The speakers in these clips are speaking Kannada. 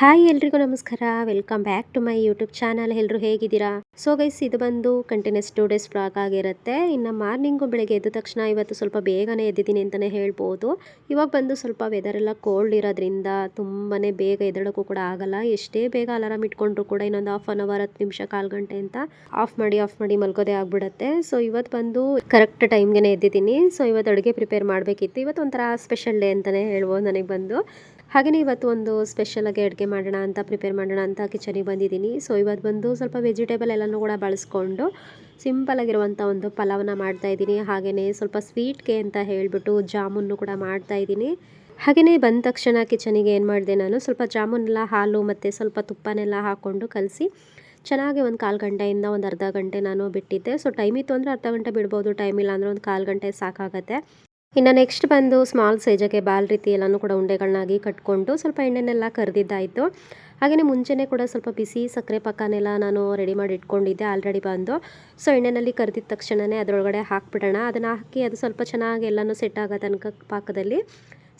ಹಾಯ್ ಎಲ್ರಿಗೂ ನಮಸ್ಕಾರ. Welcome back to my YouTube channel ಎಲ್ಲರೂ ಹೇಗಿದ್ದೀರಾ? ಸೊ ಗೈಸ್ ಇದು ಬಂದು ಕಂಟಿನ್ಯೂಸ್ ಟೂ ಡೇಸ್ ಬ್ಲಾಗ್ ಆಗಿರುತ್ತೆ. ಇನ್ನು ಮಾರ್ನಿಂಗು ಬೆಳಗ್ಗೆ ಎದ್ದ ತಕ್ಷಣ ಇವತ್ತು ಸ್ವಲ್ಪ ಬೇಗನೆ ಎದ್ದಿದ್ದೀನಿ ಅಂತಲೇ ಹೇಳ್ಬೋದು. ಇವಾಗ ಬಂದು ಸ್ವಲ್ಪ ವೆದರ್ ಎಲ್ಲ ಕೋಲ್ಡ್ ಇರೋದ್ರಿಂದ ತುಂಬಾ ಬೇಗ ಎದ್ದಕ್ಕೂ ಕೂಡ ಆಗಲ್ಲ. ಎಷ್ಟೇ ಬೇಗ ಅಲಾರಾಮ್ ಇಟ್ಕೊಂಡ್ರು ಕೂಡ ಇನ್ನೊಂದು ಹಾಫ್ ಅನ್ ಅವರ್ ಹತ್ತು ನಿಮಿಷ, ಕಾಲು ಗಂಟೆ ಅಂತ ಆಫ್ ಮಾಡಿ ಆಫ್ ಮಾಡಿ ಮಲ್ಕೋದೇ ಆಗ್ಬಿಡುತ್ತೆ. ಸೊ ಇವತ್ತು ಬಂದು ಕರೆಕ್ಟ್ ಟೈಮ್ಗೆ ಎದ್ದಿದ್ದೀನಿ. ಸೊ ಇವತ್ತು ಅಡುಗೆ ಪ್ರಿಪೇರ್ ಮಾಡಬೇಕಿತ್ತು. ಇವತ್ತು ಒಂಥರ ಸ್ಪೆಷಲ್ ಡೇ ಅಂತಲೇ ಹೇಳ್ಬೋದು ನನಗೆ ಬಂದು. ಹಾಗೆಯೇ ಇವತ್ತು ಒಂದು ಸ್ಪೆಷಲಾಗಿ ಅಡುಗೆ ಮಾಡೋಣ ಅಂತ ಪ್ರಿಪೇರ್ ಮಾಡೋಣ ಅಂತ ಕಿಚನಿಗೆ ಬಂದಿದ್ದೀನಿ. ಸೊ ಇವತ್ತು ಬಂದು ಸ್ವಲ್ಪ ವೆಜಿಟೇಬಲ್ ಎಲ್ಲನೂ ಕೂಡ ಬಳಸ್ಕೊಂಡು ಸಿಂಪಲಾಗಿರುವಂಥ ಒಂದು ಪಲಾವ್ನ ಮಾಡ್ತಾ ಇದ್ದೀನಿ. ಹಾಗೆಯೇ ಸ್ವಲ್ಪ ಸ್ವೀಟ್ಗೆ ಅಂತ ಹೇಳಿಬಿಟ್ಟು ಜಾಮೂನು ಕೂಡ ಮಾಡ್ತಾಯಿದ್ದೀನಿ ಹಾಗೆಯೇ ಬಂದ ತಕ್ಷಣ ಕಿಚನಿಗೆ ಏನು ಮಾಡಿದೆ ನಾನು, ಸ್ವಲ್ಪ ಜಾಮೂನೆಲ್ಲ ಹಾಲು ಮತ್ತು ಸ್ವಲ್ಪ ತುಪ್ಪನೆಲ್ಲ ಹಾಕ್ಕೊಂಡು ಕಲಸಿ ಚೆನ್ನಾಗಿ ಒಂದು ಕಾಲು ಗಂಟೆಯಿಂದ ಒಂದು ಅರ್ಧ ಗಂಟೆ ನಾನು ಬಿಟ್ಟಿದ್ದೆ. ಸೊ ಟೈಮ್ ಇತ್ತು ಅಂದರೆ ಅರ್ಧ ಗಂಟೆ ಬಿಡ್ಬೋದು ಟೈಮ್ ಇಲ್ಲ ಅಂದರೆ ಒಂದು ಕಾಲು ಗಂಟೆ ಸಾಕಾಗತ್ತೆ. ಇನ್ನು ನೆಕ್ಸ್ಟ್ ಬಂದು ಸ್ಮಾಲ್ ಸೈಜಗೆ ಬಾಲ್ ರೀತಿ ಎಲ್ಲನೂ ಕೂಡ ಉಂಡೆಗಳನ್ನಾಗಿ ಕಟ್ಕೊಂಡು ಸ್ವಲ್ಪ ಎಣ್ಣೆನೆಲ್ಲ ಕರೆದಿದ್ದಾಯಿತು. ಹಾಗೆಯೇ ಮುಂಚೆನೇ ಕೂಡ ಸ್ವಲ್ಪ ಬಿಸಿ ಸಕ್ಕರೆ ಪಕ್ಕನೆಲ್ಲ ನಾನು ರೆಡಿ ಮಾಡಿ ಇಟ್ಕೊಂಡಿದ್ದೆ ಆಲ್ರೆಡಿ ಬಂದು. ಸೊ ಎಣ್ಣೆನಲ್ಲಿ ಕರೆದಿದ ತಕ್ಷಣವೇ ಅದರೊಳಗಡೆ ಹಾಕ್ಬಿಡೋಣ. ಅದನ್ನು ಹಾಕಿ ಅದು ಸ್ವಲ್ಪ ಚೆನ್ನಾಗಿ ಎಲ್ಲನೂ ಸೆಟ್ ಆಗೋ ತನಕ ಪಾಕದಲ್ಲಿ.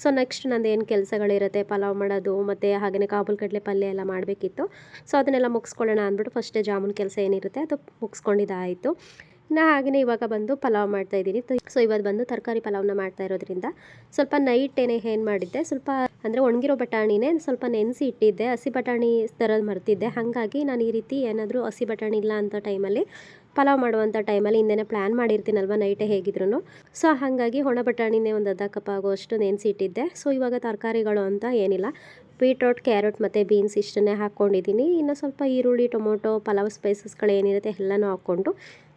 ಸೊ ನೆಕ್ಸ್ಟ್ ನಂದು ಏನು ಕೆಲಸಗಳಿರುತ್ತೆ, ಪಲಾವ್ ಮಾಡೋದು, ಮತ್ತು ಹಾಗೆಯೇ ಕಾಬೂಲ್ ಕಡಲೆ ಪಲ್ಯ ಎಲ್ಲ ಮಾಡಬೇಕಿತ್ತು. ಸೊ ಅದನ್ನೆಲ್ಲ ಮುಗಿಸ್ಕೊಳ್ಳೋಣ ಅಂದ್ಬಿಟ್ಟು ಫಸ್ಟೇ ಜಾಮೂನ್ ಕೆಲಸ ಏನಿರುತ್ತೆ ಅದು ಮುಗಿಸ್ಕೊಂಡಿದ್ದಾಯಿತು. ನಾ ಹಾಗೆಯೇ ಇವಾಗ ಬಂದು ಪಲಾವ್ ಮಾಡ್ತಾ ಇದ್ದೀನಿ. ಸೊ ಇವಾಗ ಬಂದು ತರಕಾರಿ ಪಲಾವ್ನ ಮಾಡ್ತಾ ಇರೋದ್ರಿಂದ ಸ್ವಲ್ಪ ನೈಟೇನೆ ಏನು ಮಾಡಿದ್ದೆ. ಸ್ವಲ್ಪ ಅಂದರೆ ಒಣಗಿರೋ ಬಟಾಣಿನೇ ಸ್ವಲ್ಪ ನೆನೆಸಿ ಇಟ್ಟಿದ್ದೆ. ಹಸಿ ಬಟಾಣಿ ಥರದ್ದು ಮರ್ತಿದ್ದೆ. ಹಾಗಾಗಿ ನಾನು ಈ ರೀತಿ ಏನಾದರೂ ಹಸಿ ಬಟಾಣಿ ಇಲ್ಲ ಅಂತ ಟೈಮಲ್ಲಿ ಪಲಾವ್ ಮಾಡುವಂಥ ಟೈಮಲ್ಲಿ ಹಿಂದೆ ಪ್ಲ್ಯಾನ್ ಮಾಡಿರ್ತೀನಲ್ವ ನೈಟೇ ಹೇಗಿದ್ರು ಸೊ ಹಾಗಾಗಿ ಒಣ ಬಟಾಣಿನೇ ಒಂದು ಅರ್ಧ ಕಪ್ ಆಗೋಷ್ಟು ನೆನೆಸಿ ಇಟ್ಟಿದ್ದೆ. ಸೊ ಇವಾಗ ತರಕಾರಿಗಳು ಅಂತ ಏನಿಲ್ಲ. ಬೀಟ್ರೋಟ್, ಕ್ಯಾರೆಟ್ ಮತ್ತು ಬೀನ್ಸ್ ಇಷ್ಟನ್ನೇ ಹಾಕ್ಕೊಂಡಿದ್ದೀನಿ. ಇನ್ನು ಸ್ವಲ್ಪ ಈರುಳ್ಳಿ, ಟೊಮೊಟೊ, ಪಲಾವ್ ಸ್ಪೈಸಸ್ಗಳು ಏನಿರುತ್ತೆ ಎಲ್ಲನೂ ಹಾಕ್ಕೊಂಡು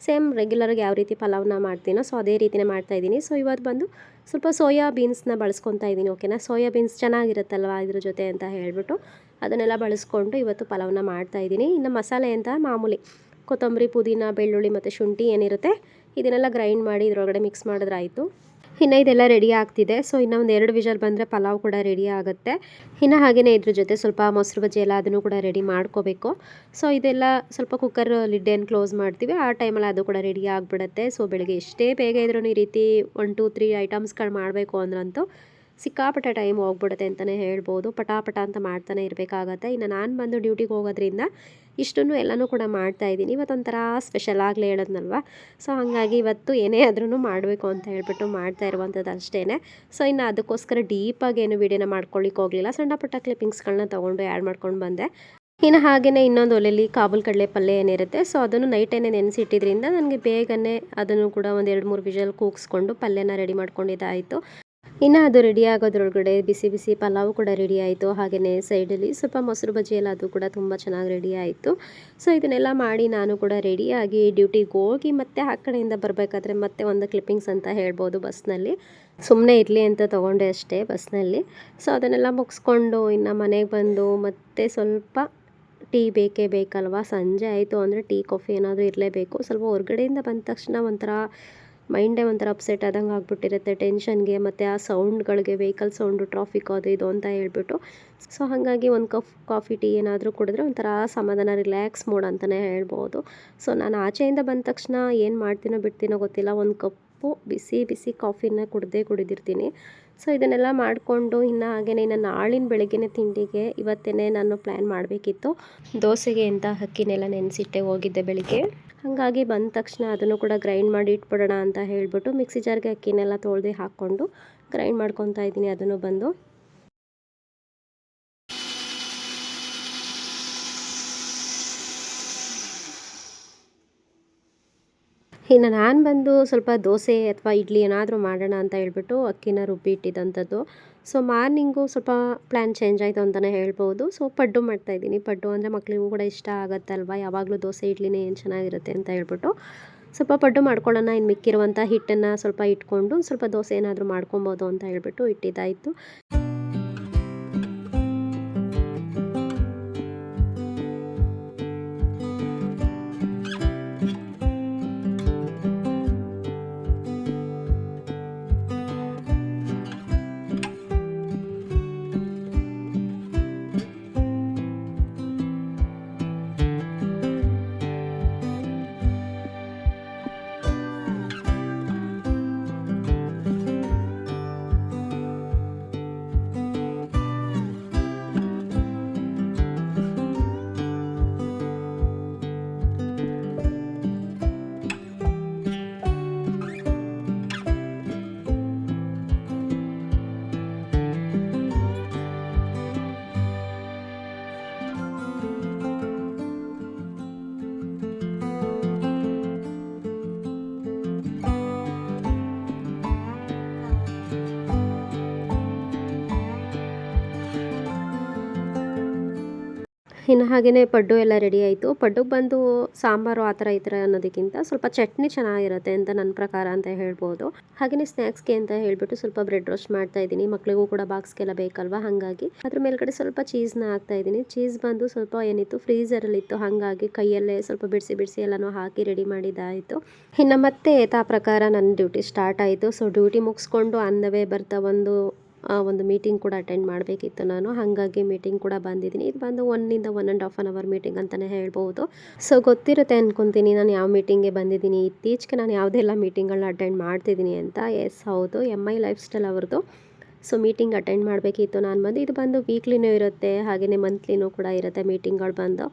ಸೇಮ್ ರೆಗ್ಯುಲರ್ಗೆ ಯಾವ ರೀತಿ ಪಲಾವ್ನ ಮಾಡ್ತೀನೋ, ಸೊ ಅದೇ ರೀತಿಯೇ ಮಾಡ್ತಾಯಿದ್ದೀನಿ ಸೊ ಇವತ್ತು ಬಂದು ಸ್ವಲ್ಪ ಸೋಯಾ ಬೀನ್ಸ್ನ ಬಳಸ್ಕೊತಾ ಇದ್ದೀನಿ, ಓಕೆನಾ? ಸೋಯಾ ಬೀನ್ಸ್ ಚೆನ್ನಾಗಿರುತ್ತಲ್ವ ಇದ್ರ ಜೊತೆ ಅಂತ ಹೇಳಿಬಿಟ್ಟು ಅದನ್ನೆಲ್ಲ ಬಳಸ್ಕೊಂಡು ಇವತ್ತು ಪಲಾವ್ನ ಮಾಡ್ತಾಯಿದ್ದೀನಿ ಇನ್ನು ಮಸಾಲೆ ಅಂತ ಮಾಮೂಲಿ ಕೊತ್ತಂಬರಿ, ಪುದೀನ, ಬೆಳ್ಳುಳ್ಳಿ ಮತ್ತು ಶುಂಠಿ ಏನಿರುತ್ತೆ, ಇದನ್ನೆಲ್ಲ ಗ್ರೈಂಡ್ ಮಾಡಿ ಇದರೊಳಗಡೆ ಮಿಕ್ಸ್ ಮಾಡಿದ್ರಾಯಿತು ಇನ್ನು ಇದೆಲ್ಲ ರೆಡಿ ಆಗ್ತಿದೆ. ಸೊ ಇನ್ನು ಒಂದು ಎರಡು ವಿಷಲ್ ಬಂದರೆ ಪಲಾವ್ ಕೂಡ ರೆಡಿ ಆಗುತ್ತೆ. ಇನ್ನು ಹಾಗೆಯೇ ಇದ್ರ ಜೊತೆ ಸ್ವಲ್ಪ ಮೊಸರು ಬಜ್ಜಿ ಎಲ್ಲ ಅದನ್ನು ಕೂಡ ರೆಡಿ ಮಾಡ್ಕೋಬೇಕು. ಸೊ ಇದೆಲ್ಲ ಸ್ವಲ್ಪ ಕುಕ್ಕರ್ ಲಿಡ್ಡೇನು ಕ್ಲೋಸ್ ಮಾಡ್ತೀವಿ. ಆ ಟೈಮಲ್ಲಿ ಅದು ಕೂಡ ರೆಡಿ ಆಗಿಬಿಡುತ್ತೆ. ಸೊ ಬೆಳಗ್ಗೆ ಎಷ್ಟೇ ಬೇಗ ಇದ್ರೂ ಈ ರೀತಿ ಒನ್ ಟು ತ್ರೀ ಐಟಮ್ಸ್ಗಳು ಮಾಡಬೇಕು ಅಂದ್ರಂತೂ ಸಿಕ್ಕಾಪಟ್ಟೆ ಟೈಮ್ ಹೋಗ್ಬಿಡುತ್ತೆ ಅಂತಲೇ ಹೇಳ್ಬೋದು. ಪಟಾಪಟ ಅಂತ ಮಾಡ್ತಾನೆ ಇರಬೇಕಾಗತ್ತೆ. ಇನ್ನು ನಾನು ಬಂದು ಡ್ಯೂಟಿಗೆ ಹೋಗೋದ್ರಿಂದ ಇಷ್ಟನ್ನು ಎಲ್ಲನೂ ಕೂಡ ಮಾಡ್ತಾಯಿದ್ದೀನಿ ಇವತ್ತೊಂಥರ ಸ್ಪೆಷಲ್ ಆಗಲೇ ಹೇಳೋದ್ನಲ್ವ? ಸೊ ಹಾಗಾಗಿ ಇವತ್ತು ಏನೇ ಆದ್ರೂ ಮಾಡಬೇಕು ಅಂತ ಹೇಳ್ಬಿಟ್ಟು ಮಾಡ್ತಾ ಇರುವಂಥದ್ದು ಅಷ್ಟೇ ಸೊ ಇನ್ನು ಅದಕ್ಕೋಸ್ಕರ ಡೀಪಾಗಿ ಏನು ವೀಡಿಯೋನ ಮಾಡ್ಕೊಳ್ಳಿಕ್ಕೆ ಹೋಗಲಿಲ್ಲ. ಸಣ್ಣ ಪುಟ್ಟ ಕ್ಲಿಪ್ಪಿಂಗ್ಸ್ಗಳನ್ನ ತೊಗೊಂಡು ಆ್ಯಡ್ ಮಾಡ್ಕೊಂಡು ಬಂದೆ. ಇನ್ನು ಹಾಗೆಯೇ ಇನ್ನೊಂದು ಒಲೆಯಲ್ಲಿ ಕಾಬೂಲ್ ಕಡಲೆ ಪಲ್ಯ ಏನಿರುತ್ತೆ. ಸೊ ಅದನ್ನು ನೈಟೇನೆ ನೆನೆಸಿಟ್ಟಿದ್ರಿಂದ ನನಗೆ ಬೇಗನೆ ಅದನ್ನು ಕೂಡ ಒಂದು ಎರಡು ಮೂರು ವಿಷಲ್ ಕೂಗಿಸ್ಕೊಂಡು ಪಲ್ಯನ ರೆಡಿ ಮಾಡ್ಕೊಂಡಿದ್ದಾಯಿತು. ಇನ್ನು ಅದು ರೆಡಿ ಆಗೋದ್ರೊಳಗಡೆ ಬಿಸಿ ಬಿಸಿ ಪಲಾವ್ ಕೂಡ ರೆಡಿ ಆಯಿತು. ಹಾಗೆಯೇ ಸೈಡಲ್ಲಿ ಸ್ವಲ್ಪ ಮೊಸರು ಬಜ್ಜಿ ಎಲ್ಲ ಅದು ಕೂಡ ತುಂಬ ಚೆನ್ನಾಗಿ ರೆಡಿ ಆಯಿತು. ಸೊ ಇದನ್ನೆಲ್ಲ ಮಾಡಿ ನಾನು ಕೂಡ ರೆಡಿಯಾಗಿ ಡ್ಯೂಟಿಗೆ ಹೋಗಿ ಮತ್ತೆ ಆ ಕಡೆಯಿಂದ ಬರಬೇಕಾದ್ರೆ ಮತ್ತೆ ಒಂದು ಕ್ಲಿಪ್ಪಿಂಗ್ಸ್ ಅಂತ ಹೇಳ್ಬೋದು ಬಸ್ನಲ್ಲಿ. ಸುಮ್ಮನೆ ಇರಲಿ ಅಂತ ತೊಗೊಂಡೆ ಅಷ್ಟೇ ಬಸ್ನಲ್ಲಿ. ಸೊ ಅದನ್ನೆಲ್ಲ ಮುಗಿಸ್ಕೊಂಡು ಇನ್ನು ಮನೆಗೆ ಬಂದು ಮತ್ತೆ ಸ್ವಲ್ಪ ಟೀ ಬೇಕೇ ಬೇಕಲ್ವಾ? ಸಂಜೆ ಆಯಿತು ಅಂದರೆ ಟೀ, ಕಾಫಿ ಏನಾದರೂ ಇರಲೇಬೇಕು. ಸ್ವಲ್ಪ ಹೊರಗಡೆಯಿಂದ ಬಂದ ತಕ್ಷಣ ಒಂಥರ ಮೈಂಡೇ ಒಂಥರ ಅಪ್ಸೆಟ್ ಆದಂಗೆ ಆಗಿಬಿಟ್ಟಿರುತ್ತೆ. ಟೆನ್ಷನ್ಗೆ ಮತ್ತು ಆ ಸೌಂಡ್ಗಳಿಗೆ ವೆಹಿಕಲ್ ಸೌಂಡು ಟ್ರಾಫಿಕ್ ಅದು ಇದು ಅಂತ ಹೇಳ್ಬಿಟ್ಟು ಸೊ ಹಾಗಾಗಿ ಒಂದು ಕಪ್ ಕಾಫಿ ಟೀ ಏನಾದರೂ ಕುಡಿದ್ರೆ ಒಂಥರ ಸಮಾಧಾನ ರಿಲ್ಯಾಕ್ಸ್ ಮೂಡ್ ಅಂತಲೇ ಹೇಳ್ಬೋದು. ಸೊ ನಾನು ಆಚೆಯಿಂದ ಬಂದ ತಕ್ಷಣ ಏನು ಮಾಡ್ತೀನೋ ಬಿಡ್ತೀನೋ ಗೊತ್ತಿಲ್ಲ. ಒಂದು ಕಪ್ಪು ಬಿಸಿ ಬಿಸಿ ಕಾಫಿನ ಕುಡ್ದೇ ಕುಡಿದಿರ್ತೀನಿ. ಸೊ ಇದನ್ನೆಲ್ಲ ಮಾಡಿಕೊಂಡು ಇನ್ನು ಹಾಗೆಯೇ ಇನ್ನು ನಾಳಿನ ಬೆಳಗ್ಗೆ ತಿಂಡಿಗೆ ಇವತ್ತೇ ನಾನು ಪ್ಲ್ಯಾನ್ ಮಾಡಬೇಕಿತ್ತು. ದೋಸೆಗೆ ಅಂತ ಅಕ್ಕಿನೆಲ್ಲ ನೆನೆಸಿಟ್ಟೆ ಹೋಗಿದ್ದೆ ಬೆಳಿಗ್ಗೆ. ಹಾಗಾಗಿ ಬಂದ ತಕ್ಷಣ ಅದನ್ನು ಕೂಡ ಗ್ರೈಂಡ್ ಮಾಡಿ ಇಟ್ಬಿಡೋಣ ಅಂತ ಹೇಳಿಬಿಟ್ಟು ಮಿಕ್ಸಿ ಜಾರ್ಗೆ ಅಕ್ಕಿನೆಲ್ಲ ತೊಳೆದು ಹಾಕ್ಕೊಂಡು ಗ್ರೈಂಡ್ ಮಾಡ್ಕೊತಾ ಇದ್ದೀನಿ ಅದನ್ನು ಬಂದು. ಇನ್ನು ನಾನು ಬಂದು ಸ್ವಲ್ಪ ದೋಸೆ ಅಥವಾ ಇಡ್ಲಿ ಏನಾದರೂ ಮಾಡೋಣ ಅಂತ ಹೇಳ್ಬಿಟ್ಟು ಅಕ್ಕಿನ ರುಬ್ಬಿ ಇಟ್ಟಿದ್ದಂಥದ್ದು ಸೊ ಮಾರ್ನಿಂಗು ಸ್ವಲ್ಪ ಪ್ಲ್ಯಾನ್ ಚೇಂಜ್ ಆಯಿತು ಅಂತಲೇ ಹೇಳ್ಬೋದು. ಸೊ ಪಡ್ಡು ಮಾಡ್ತಾಯಿದ್ದೀನಿ ಪಡ್ಡು ಅಂದರೆ ಮಕ್ಕಳಿಗೂ ಕೂಡ ಇಷ್ಟ ಆಗುತ್ತಲ್ವ? ಯಾವಾಗಲೂ ದೋಸೆ, ಇಡ್ಲಿನೇ ಏನು ಚೆನ್ನಾಗಿರುತ್ತೆ ಅಂತ ಹೇಳ್ಬಿಟ್ಟು. ಸ್ವಲ್ಪ ಪಡ್ಡು ಮಾಡ್ಕೊಳ್ಳೋಣ. ಇನ್ನು ಮಿಕ್ಕಿರುವಂಥ ಹಿಟ್ಟನ್ನು ಸ್ವಲ್ಪ ಇಟ್ಕೊಂಡು ಸ್ವಲ್ಪ ದೋಸೆ ಏನಾದರೂ ಮಾಡ್ಕೊಬೋದು ಅಂತ ಹೇಳ್ಬಿಟ್ಟು ಇಟ್ಟಿದ್ದಾಯಿತು. ಇನ್ನು ಹಾಗೆಯೇ ಪಡ್ಡು ಎಲ್ಲ ರೆಡಿ ಆಯಿತು. ಪಡ್ಡುಗೆ ಬಂದು ಸಾಂಬಾರು ಆ ಥರ ಈ ಥರ ಅನ್ನೋದಕ್ಕಿಂತ ಸ್ವಲ್ಪ ಚಟ್ನಿ ಚೆನ್ನಾಗಿರುತ್ತೆ ಅಂತ ನನ್ನ ಪ್ರಕಾರ ಅಂತ ಹೇಳ್ಬೋದು. ಹಾಗೆಯೇ ಸ್ನ್ಯಾಕ್ಸ್ಗೆ ಅಂತ ಹೇಳಿಬಿಟ್ಟು ಸ್ವಲ್ಪ ಬ್ರೆಡ್ ರೋಸ್ಟ್ ಮಾಡ್ತಾ ಇದ್ದೀನಿ. ಮಕ್ಕಳಿಗೂ ಕೂಡ ಬಾಕ್ಸ್ಗೆಲ್ಲ ಬೇಕಲ್ವಾ? ಹಾಗಾಗಿ. ಅದ್ರ ಮೇಲ್ಗಡೆ ಸ್ವಲ್ಪ ಚೀಸ್ನ ಹಾಕ್ತಾ ಇದ್ದೀನಿ. ಚೀಸ್ ಬಂದು ಸ್ವಲ್ಪ ಏನಿತ್ತು? ಫ್ರೀಸರಲ್ಲಿತ್ತು ಹಾಗಾಗಿ ಕೈಯಲ್ಲೇ ಸ್ವಲ್ಪ ಬಿಡಿಸಿ ಬಿಡಿಸಿ ಎಲ್ಲನೂ ಹಾಕಿ ರೆಡಿ ಮಾಡಿದ್ದಾಯಿತು. ಇನ್ನು ಮತ್ತೆ ಯಥಾ ಪ್ರಕಾರ ನನ್ನ ಡ್ಯೂಟಿ ಸ್ಟಾರ್ಟ್ ಆಯಿತು. ಸೊ ಡ್ಯೂಟಿ ಮುಗಿಸ್ಕೊಂಡು ಅಂದವೇ ಬರ್ತಾ ಒಂದು ಒಂದು ಮೀಟಿಂಗ್ ಕೂಡ ಅಟೆಂಡ್ ಮಾಡಬೇಕಿತ್ತು ನಾನು. ಹಾಗಾಗಿ ಮೀಟಿಂಗ್ ಕೂಡ ಬಂದಿದ್ದೀನಿ. ಇದು ಬಂದು ಒನ್ನಿಂದ one and half an hour meeting ಅಂತಲೇ ಹೇಳ್ಬೋದು. ಸೊ ಗೊತ್ತಿರುತ್ತೆ ಅಂದ್ಕೊತೀನಿ ನಾನು ಯಾವ ಮೀಟಿಂಗ್ಗೆ ಬಂದಿದ್ದೀನಿ. ಇತ್ತೀಚೆಗೆ ನಾನು ಯಾವುದೆಲ್ಲ ಮೀಟಿಂಗ್ಗಳನ್ನ ಅಟೆಂಡ್ ಮಾಡ್ತಿದ್ದೀನಿ ಅಂತ. ಎಸ್ ಹೌದು. ಎಂ ಐ ಲೈಫ್ ಸ್ಟೈಲ್ ಅವ್ರದ್ದು. ಸೊ ಮೀಟಿಂಗ್ ಅಟೆಂಡ್ ಮಾಡಬೇಕಿತ್ತು ನಾನು ಬಂದು. ಇದು ಬಂದು ವೀಕ್ಲಿನೂ ಇರುತ್ತೆ. ಹಾಗೆಯೇ ಮಂತ್ಲಿನೂ ಕೂಡ ಇರುತ್ತೆ ಮೀಟಿಂಗ್ಗಳು ಬಂದು.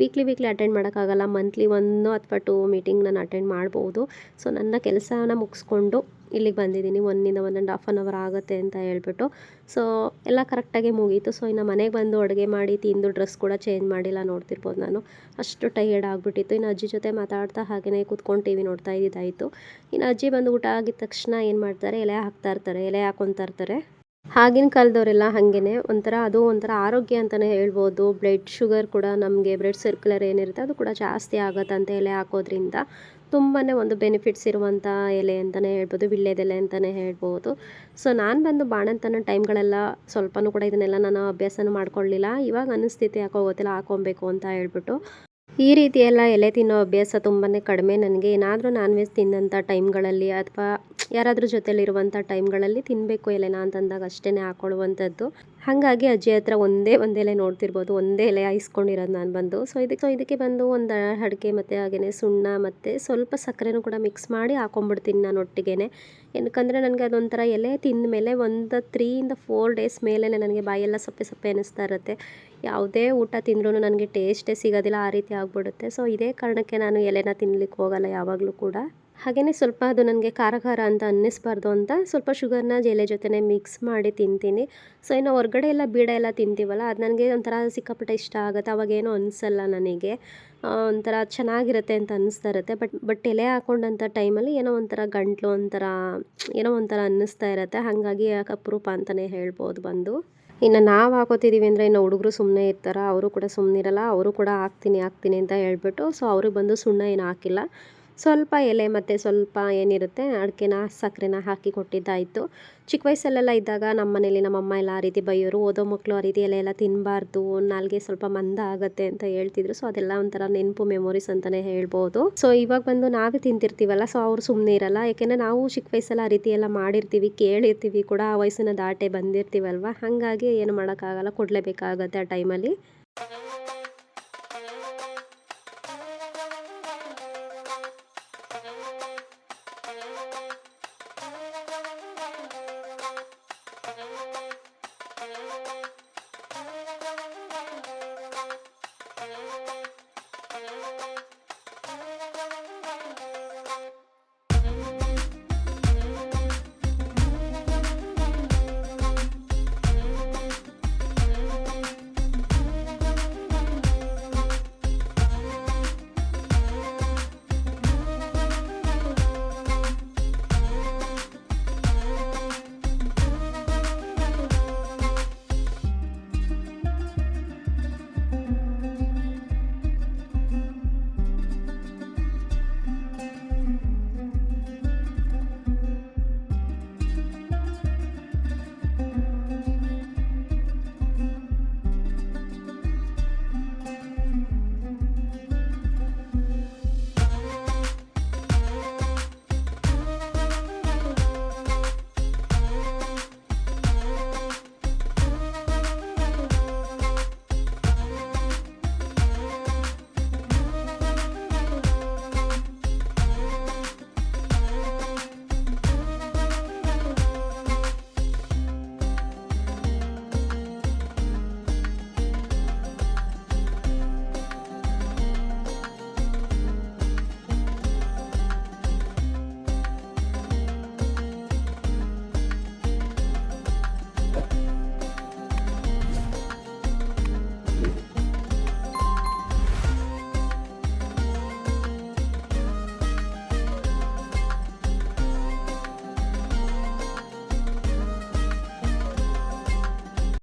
ವೀಕ್ಲಿ ವೀಕ್ಲಿ ಅಟೆಂಡ್ ಮಾಡೋಕ್ಕಾಗಲ್ಲ. ಮಂತ್ಲಿ ಒಂದು ಅಥವಾ ಟೂ ಮೀಟಿಂಗ್ ನಾನು ಅಟೆಂಡ್ ಮಾಡ್ಬೋದು. ಸೊ ನನ್ನ ಕೆಲಸನ ಮುಗಿಸ್ಕೊಂಡು ಇಲ್ಲಿಗೆ ಬಂದಿದ್ದೀನಿ. ಒನ್ನಿಂದ one and half an hour ಆಗುತ್ತೆ ಅಂತ ಹೇಳ್ಬಿಟ್ಟು. ಸೊ ಎಲ್ಲ ಕರೆಕ್ಟಾಗಿ ಮುಗೀತು. ಸೊ ಇನ್ನು ಮನೆಗೆ ಬಂದು ಅಡುಗೆ ಮಾಡಿ, ತಿಂದು ಡ್ರೆಸ್ ಕೂಡ ಚೇಂಜ್ ಮಾಡಿಲ್ಲ ನೋಡ್ತಿರ್ಬೋದು ನಾನು. ಅಷ್ಟು ಟೈರ್ಡ್ ಆಗಿಬಿಟ್ಟಿತ್ತು. ಇನ್ನು ಅಜ್ಜಿ ಜೊತೆ ಮಾತಾಡ್ತಾ ಹಾಗೆಯೇ ಕೂತ್ಕೊಂಡು ಟಿ ವಿ ನೋಡ್ತಾ ಇದ್ದಿದ್ದಾಯಿತು. ಇನ್ನು ಅಜ್ಜಿ ಬಂದು ಊಟ ಆಗಿದ ತಕ್ಷಣ ಏನು ಮಾಡ್ತಾರೆ? ಎಲೆ ಹಾಕ್ತಾ ಇರ್ತಾರೆ. ಎಲೆ ಹಾಕ್ಕೊತಾ ಇರ್ತಾರೆ. ಆಗಿನ ಕಾಲದವರೆಲ್ಲ ಹಾಗೇ ಒಂಥರ ಅದು ಒಂಥರ ಆರೋಗ್ಯ ಅಂತಲೇ ಹೇಳ್ಬೋದು. ಬ್ಲಡ್ ಶುಗರ್ ಕೂಡ ನಮಗೆ ಬ್ಲಡ್ ಸರ್ಕ್ಯುಲರ್ ಏನಿರುತ್ತೆ ಅದು ಕೂಡ ಜಾಸ್ತಿ ಆಗುತ್ತಂತೆ ಎಲೆ ಹಾಕೋದ್ರಿಂದ. ತುಂಬಾ ಒಂದು ಬೆನಿಫಿಟ್ಸ್ ಇರುವಂಥ ಎಲೆ ಅಂತಲೇ ಹೇಳ್ಬೋದು ವಿಳ್ಯದೆಲೆ ಅಂತಲೇ ಹೇಳ್ಬೋದು. ಸೊ ನಾನು ಬಂದು ಬಾಣಂತನ ಟೈಮ್ಗಳೆಲ್ಲ ಸ್ವಲ್ಪನೂ ಕೂಡ ಇದನ್ನೆಲ್ಲ ನಾನು ಅಭ್ಯಾಸನೂ ಮಾಡ್ಕೊಳ್ಳಿಲ್ಲ ಇವಾಗ ಅನಿಸ್ತೈತೆ ಯಾಕೋ ಗೊತ್ತಿಲ್ಲ ಹಾಕೊಬೇಕು ಅಂತ ಹೇಳ್ಬಿಟ್ಟು. ಈ ರೀತಿ ಎಲ್ಲ ಎಲೆ ತಿನ್ನೋ ಅಭ್ಯಾಸ ತುಂಬಾ ಕಡಿಮೆ ನನಗೆ. ಏನಾದರೂ ನಾನ್ ವೆಜ್ ತಿಂದಂಥ ಟೈಮ್ಗಳಲ್ಲಿ ಅಥವಾ ಯಾರಾದರೂ ಜೊತೆಯಲ್ಲಿರುವಂಥ ಟೈಮ್ಗಳಲ್ಲಿ ತಿನ್ನಬೇಕು ಎಲೆನ ಅಂತಂದಾಗ ಅಷ್ಟೇ ಹಾಕೊಳ್ಳುವಂಥದ್ದು ಹಾಗಾಗಿ ಅಜ್ಜಿ ಹತ್ರ ಒಂದೇ ಒಂದು ಎಲೆ ನೋಡ್ತಿರ್ಬೋದು. ಒಂದೇ ಎಲೆ ಹಾಯಿಸ್ಕೊಂಡಿರೋದು ನಾನು ಬಂದು. ಸೊ ಇದಕ್ಕೆ ಸೊ ಇದಕ್ಕೆ ಬಂದು ಒಂದು ಅಡಿಕೆ ಮತ್ತು ಹಾಗೆಯೇ ಸುಣ್ಣ ಮತ್ತು ಸ್ವಲ್ಪ ಸಕ್ಕರೆನೂ ಕೂಡ ಮಿಕ್ಸ್ ಮಾಡಿ ಹಾಕೊಂಡ್ಬಿಡ್ತೀನಿ ನಾನು ಒಟ್ಟಿಗೆ ಏನಕ್ಕಂದರೆ ನನಗೆ ಅದೊಂಥರ ಎಲೆ ತಿಂದ ಮೇಲೆ ಒಂದು ತ್ರೀಯಿಂದ ಫೋರ್ ಡೇಸ್ ಮೇಲೆ ನನಗೆ ಬಾಯೆಲ್ಲ ಸಪ್ಪೆ ಸಪ್ಪೆ ಅನ್ನಿಸ್ತಾ ಇರುತ್ತೆ. ಯಾವುದೇ ಊಟ ತಿಂದ್ರೂ ನನಗೆ ಟೇಸ್ಟೇ ಸಿಗೋದಿಲ್ಲ, ಆ ರೀತಿ ಆಗ್ಬಿಡುತ್ತೆ. ಸೊ ಇದೇ ಕಾರಣಕ್ಕೆ ನಾನು ಎಲೆನ ತಿನ್ಲಿಕ್ಕೆ ಹೋಗಲ್ಲ ಯಾವಾಗಲೂ ಕೂಡ. ಹಾಗೆಯೇ ಸ್ವಲ್ಪ ಅದು ನನಗೆ ಖಾರ ಖಾರ ಅಂತ ಅನ್ನಿಸ್ಬಾರ್ದು ಅಂತ ಸ್ವಲ್ಪ ಶುಗರ್ನ ಎಲೆ ಜೊತೆನೇ ಮಿಕ್ಸ್ ಮಾಡಿ ತಿಂತೀನಿ. ಸೊ ಇನ್ನು ಹೊರಗಡೆ ಎಲ್ಲ ಬೀಡ ಎಲ್ಲ ತಿಂತೀವಲ್ಲ, ಅದು ನನಗೆ ಒಂಥರ ಸಿಕ್ಕಾಪಟ್ಟೆ ಇಷ್ಟ ಆಗುತ್ತೆ, ಅವಾಗೇನೂ ಅನಿಸಲ್ಲ ನನಗೆ. ಒಂಥರ ಚೆನ್ನಾಗಿರುತ್ತೆ ಅಂತ ಅನ್ನಿಸ್ತಾ ಇರುತ್ತೆ ಬಟ್ ಬಟ್ ಎಲೆ ಹಾಕೊಂಡಂಥ ಟೈಮಲ್ಲಿ ಏನೋ ಒಂಥರ ಗಂಟ್ಲು, ಒಂಥರ, ಏನೋ ಒಂಥರ ಅನ್ನಿಸ್ತಾ ಇರುತ್ತೆ. ಹಾಗಾಗಿ ಅಪರೂಪ ಅಂತಲೇ ಹೇಳ್ಬೋದು ಬಂದು. ಇನ್ನು ನಾವು ಹಾಕೋತಿದ್ದೀವಿ ಅಂದರೆ ಇನ್ನು ಹುಡುಗರು ಸುಮ್ಮನೆ ಇರ್ತಾರೆ, ಅವರು ಕೂಡ ಸುಮ್ಮನಿರಲ್ಲ ಅವರು ಕೂಡ ಹಾಕ್ತೀನಿ ಹಾಕ್ತೀನಿ ಅಂತ ಹೇಳ್ಬಿಟ್ಟು ಸೊ ಅವ್ರಿಗೆ ಬಂದು ಸುಣ್ಣ ಏನು ಹಾಕಿಲ್ಲ. ಸ್ವಲ್ಪ ಎಲೆ ಮತ್ತು ಸ್ವಲ್ಪ ಏನಿರುತ್ತೆ ಅಡಿಕೆನ, ಸಕ್ಕರೆನ ಹಾಕಿ ಕೊಟ್ಟಿದ್ದಾಯಿತು. ಚಿಕ್ಕ ವಯಸ್ಸಲ್ಲೆಲ್ಲ ಇದ್ದಾಗ ನಮ್ಮ ಮನೇಲಿ ನಮ್ಮಮ್ಮ ಎಲ್ಲ ಆ ರೀತಿ ಬೈಯೋರು, ಓದೋ ಮಕ್ಕಳು ಆ ರೀತಿ ಎಲೆ ಎಲ್ಲ ತಿನ್ನಬಾರ್ದು ನಾಲ್ಗೆ ಸ್ವಲ್ಪ ಮಂದ ಆಗುತ್ತೆ ಅಂತ ಹೇಳ್ತಿದ್ರು. ಸೊ ಅದೆಲ್ಲ ಒಂಥರ ನೆನಪು ಮೆಮೊರೀಸ್ ಅಂತಲೇ ಹೇಳ್ಬೋದು. ಸೊ ಇವಾಗ ಬಂದು ನಾವೇ ತಿಂತಿರ್ತೀವಲ್ಲ, ಸೊ ಅವ್ರು ಸುಮ್ಮನೆ ಇರಲ್ಲ. ಯಾಕೆಂದರೆ ನಾವು ಚಿಕ್ಕ ವಯಸ್ಸಲ್ಲಿ ಆ ರೀತಿ ಎಲ್ಲ ಮಾಡಿರ್ತೀವಿ, ಕೇಳಿರ್ತೀವಿ ಕೂಡ, ಆ ವಯಸ್ಸಿನ ದಾಟೆ ಬಂದಿರ್ತೀವಲ್ವ? ಹಾಗಾಗಿ ಏನು ಮಾಡೋಕ್ಕಾಗಲ್ಲ, ಕೊಡಲೇಬೇಕಾಗತ್ತೆ ಆ ಟೈಮಲ್ಲಿ